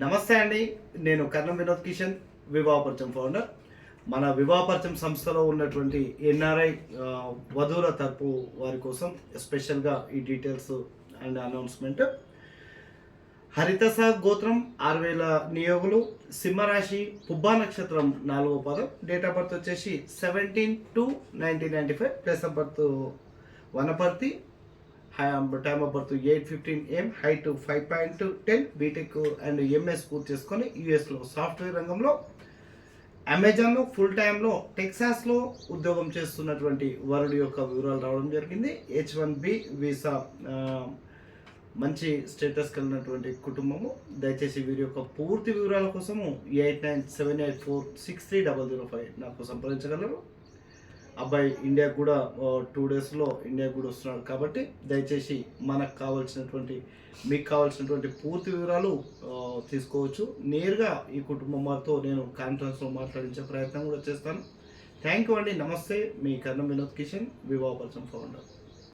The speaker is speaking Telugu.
నమస్తే అండి. నేను కర్ణం వినోద్ కిషన్ వివాహపరచం ఫౌండర్ మన వివాహపరచం సంస్థలో ఉన్నటువంటి ఎన్ఆర్ఐ వధువుల తరపు వారి కోసం స్పెషల్గా ఈ డీటెయిల్స్ అండ్ అనౌన్స్మెంట్ హరితస గోత్రం ఆరు వేల నియోగులు. సింహరాశి పుబ్బా నక్షత్రం నాలుగో పదం. డేట్ ఆఫ్ బర్త్ వచ్చేసి seventeen two nineteen ninety five place of birth Wanaparthy. Time of birth eight fifteen M height five point ten BTech and MS పూర్తి చేసుకొని యూఎస్లో సాఫ్ట్వేర్ రంగంలో అమెజాన్లో ఫుల్ టైంలో టెక్సాస్లో ఉద్యోగం చేస్తున్నటువంటి వరుడు యొక్క వివరాలు రావడం జరిగింది. హెచ్ వన్ బి వీసా మంచి స్టేటస్ కలిగినటువంటి కుటుంబము. దయచేసి వీరి యొక్క పూర్తి వివరాల కోసము eight nine seven eight four six three double zero five నాకు సంప్రదించగలరు. అబ్బాయి ఇండియాకు కూడా టూ డేస్లో ఇండియాకు కూడా వస్తున్నాడు. కాబట్టి దయచేసి మనకు కావాల్సినటువంటి మీకు కావాల్సినటువంటి పూర్తి వివరాలు తీసుకోవచ్చు. నేరుగా ఈ కుటుంబం వారితో నేను కాన్ఫరెన్స్లో మాట్లాడించే ప్రయత్నం కూడా చేస్తాను. థ్యాంక్ యూ అండి. నమస్తే. మీ కర్ణం వినోద్ కిషన్ వివాహపరచం ఫౌండర్